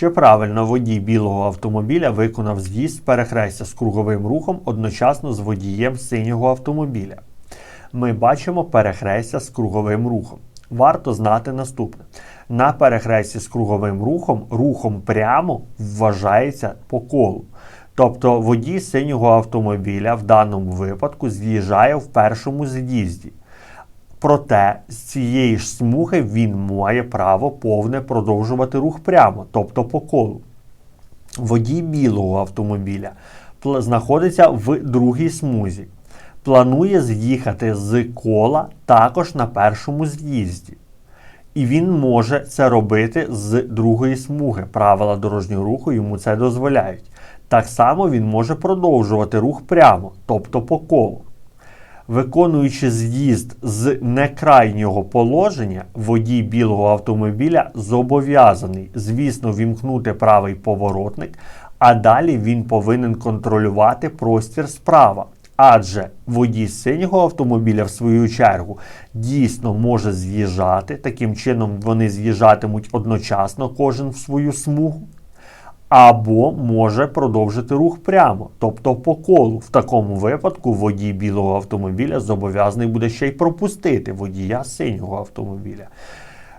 Чи правильно водій білого автомобіля виконав з'їзд перехрестя з круговим рухом одночасно з водієм синього автомобіля? Ми бачимо перехрестя з круговим рухом. Варто знати наступне: на перехресті з круговим рухом рухом прямо вважається по колу. Тобто водій синього автомобіля в даному випадку з'їжджає в першому з'їзді. Проте з цієї ж смуги він має право повне продовжувати рух прямо, тобто по колу. Водій білого автомобіля знаходиться в другій смузі. Планує з'їхати з кола також на першому з'їзді. І він може це робити з другої смуги. Правила дорожнього руху йому це дозволяють. Так само він може продовжувати рух прямо, тобто по колу. Виконуючи з'їзд з некрайнього положення, водій білого автомобіля зобов'язаний, звісно, вімкнути правий поворотник, а далі він повинен контролювати простір справа. Адже водій синього автомобіля, в свою чергу, дійсно може з'їжджати. Таким чином, вони з'їжджатимуть одночасно, кожен в свою смугу або може продовжити рух прямо, тобто по колу. В такому випадку водій білого автомобіля зобов'язаний буде ще й пропустити водія синього автомобіля.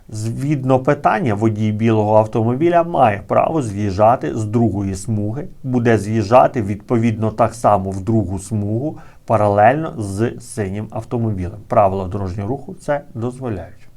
Згідно питання, водій білого автомобіля має право з'їжджати з другої смуги, буде з'їжджати відповідно так само в другу смугу паралельно з синім автомобілем. Правила дорожнього руху це дозволяють.